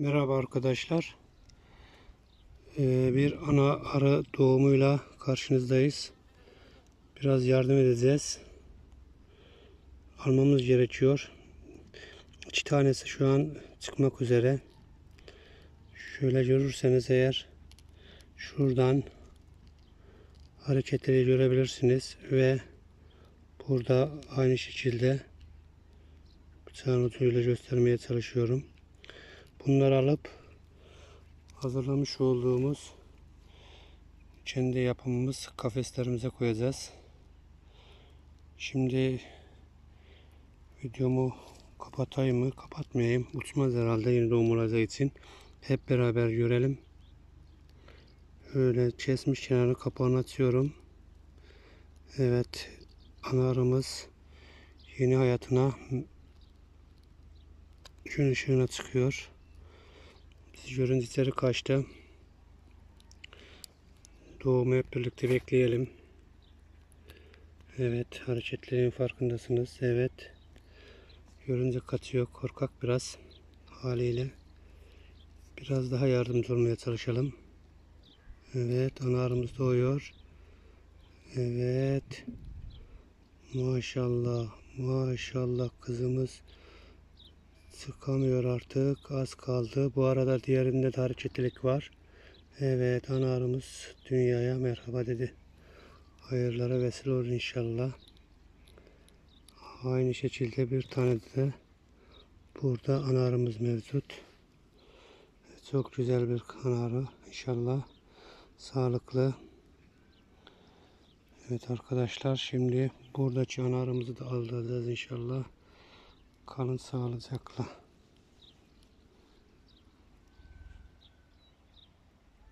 Merhaba arkadaşlar. Ee, bir ana arı doğumuyla karşınızdayız. Biraz yardım edeceğiz. Almamız gerekiyor. İki tanesi şu an çıkmak üzere. Şöyle görürseniz eğer şuradan hareketleri görebilirsiniz ve burada aynı şekilde bıçağın ucuyla göstermeye çalışıyorum. Bunları alıp hazırlamış olduğumuz kendi yapımımız kafeslerimize koyacağız. Şimdi videomu kapatayım mı kapatmayayım. Uçmaz herhalde yeni doğum olacağı için. Hep beraber görelim. Öyle kesmiş kenarını kapağını açıyorum. Evet anarımız yeni hayatına gün ışığına çıkıyor. Biz görüntüleri kaçtı. Doğumu hep birlikte bekleyelim. Evet hareketlerin farkındasınız. Evet. Görünce kaçıyor. Korkak biraz haliyle. Biraz daha yardımcı olmaya çalışalım. Evet ana arımız doğuyor. Evet. Maşallah. Maşallah kızımız sıkamıyor artık. Az kaldı. Bu arada diğerinde de hareketlilik var. Evet ana arımız dünyaya merhaba dedi. Hayırlara vesile olur inşallah. Aynı şekilde bir tane de burada ana arımız mevcut. Çok güzel bir ana arı inşallah. Sağlıklı. Evet arkadaşlar şimdi buradaki ana arımızı da alacağız inşallah. Kalın sağlıcakla.